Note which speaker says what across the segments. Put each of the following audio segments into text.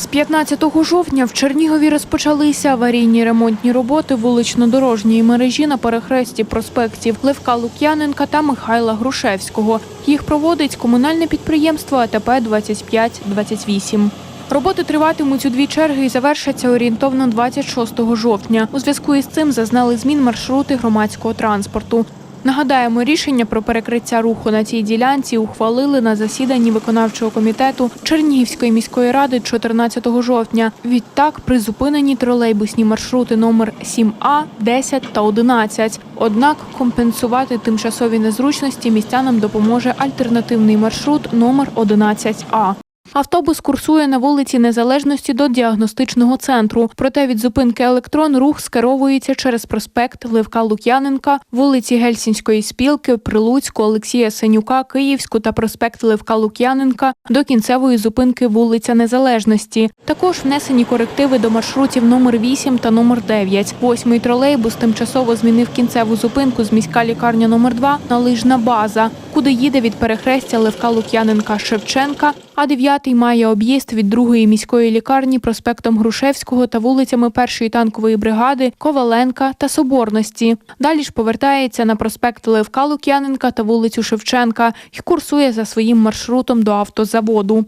Speaker 1: З 15 жовтня в Чернігові розпочалися аварійні ремонтні роботи вулично-дорожньої мережі на перехресті проспектів Левка Лук'яненка та Михайла Грушевського. Їх проводить комунальне підприємство АТП 2528. Роботи триватимуть у дві черги і завершаться орієнтовно 26 жовтня. У зв'язку із цим зазнали змін маршрути громадського транспорту. Нагадаємо, рішення про перекриття руху на цій ділянці ухвалили на засіданні виконавчого комітету Чернігівської міської ради 14 жовтня. Відтак призупинені тролейбусні маршрути номер 7А, 10 та 11. Однак компенсувати тимчасові незручності містянам допоможе альтернативний маршрут номер 11А. Автобус курсує на вулиці Незалежності до діагностичного центру. Проте від зупинки електрон рух скеровується через проспект Левка Лук'яненка, вулиці Гельсінської спілки, Прилуцьку, Олексія Сенюка, Київську та проспект Левка Лук'яненка до кінцевої зупинки вулиця Незалежності. Також внесені корективи до маршрутів номер 8 та номер 9. Восьмий тролейбус тимчасово змінив кінцеву зупинку з міська лікарня номер 2 на лижна база, куди їде від перехрестя Левка Лук'яненка Шевченка. А дев'ятий має об'їзд від другої міської лікарні проспектом Грушевського та вулицями першої танкової бригади Коваленка та Соборності. Далі ж повертається на проспект Левка Лук'яненка та вулицю Шевченка і курсує за своїм маршрутом до автозаводу.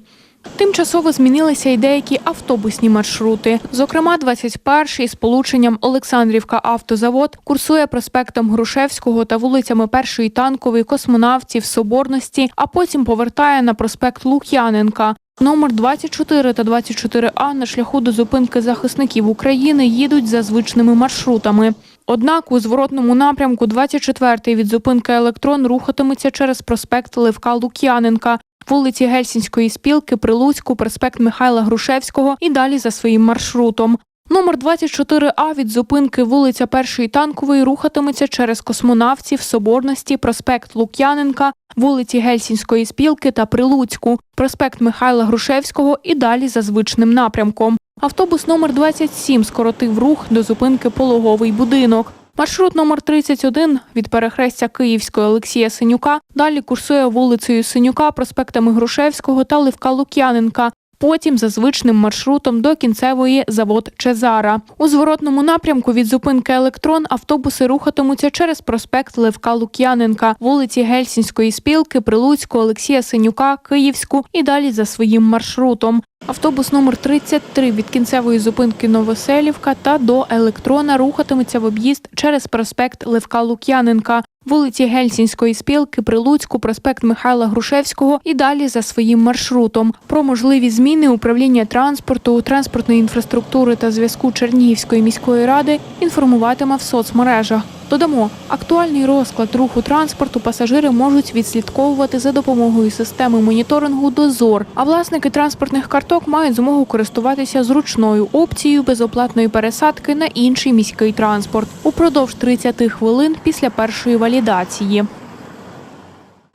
Speaker 1: Тимчасово змінилися й деякі автобусні маршрути. Зокрема, 21-й з полученням Олександрівка автозавод курсує проспектом Грушевського та вулицями Першої танкової, космонавтів, Соборності, а потім повертає на проспект Лук'яненка. Номер 24 та 24А на шляху до зупинки захисників України їдуть за звичними маршрутами. Однак у зворотному напрямку 24-й від зупинки електрон рухатиметься через проспект Левка Лук'яненка, вулиці Гельсінської спілки, Прилуцьку, проспект Михайла Грушевського і далі за своїм маршрутом. Номер 24А від зупинки вулиця Першої танкової рухатиметься через космонавтів, Соборності, проспект Лук'яненка, вулиці Гельсінської спілки та Прилуцьку, проспект Михайла Грушевського і далі за звичним напрямком. Автобус номер 27 скоротив рух до зупинки Пологовий будинок. Маршрут номер 31 від перехрестя Київської Олексія Синюка далі курсує вулицею Синюка, проспектами Грушевського та Левка Лук'яненка. Потім за звичним маршрутом до кінцевої завод Чезара. У зворотному напрямку від зупинки електрон автобуси рухатимуться через проспект Левка Лук'яненка, вулиці Гельсінської спілки, Прилуцьку, Олексія Синюка, Київську і далі за своїм маршрутом. Автобус номер 33 від кінцевої зупинки Новоселівка та до електрона рухатиметься в об'їзд через проспект Левка Лук'яненка, вулиці Гельсінської спілки, Прилуцьку, проспект Михайла Грушевського і далі за своїм маршрутом. Про можливі зміни управління транспорту, транспортної інфраструктури та зв'язку Чернігівської міської ради інформуватиме в соцмережах. Додамо, актуальний розклад руху транспорту пасажири можуть відслідковувати за допомогою системи моніторингу Дозор. А власники транспортних карток мають змогу користуватися зручною опцією безоплатної пересадки на інший міський транспорт упродовж 30 хвилин після першої валідації.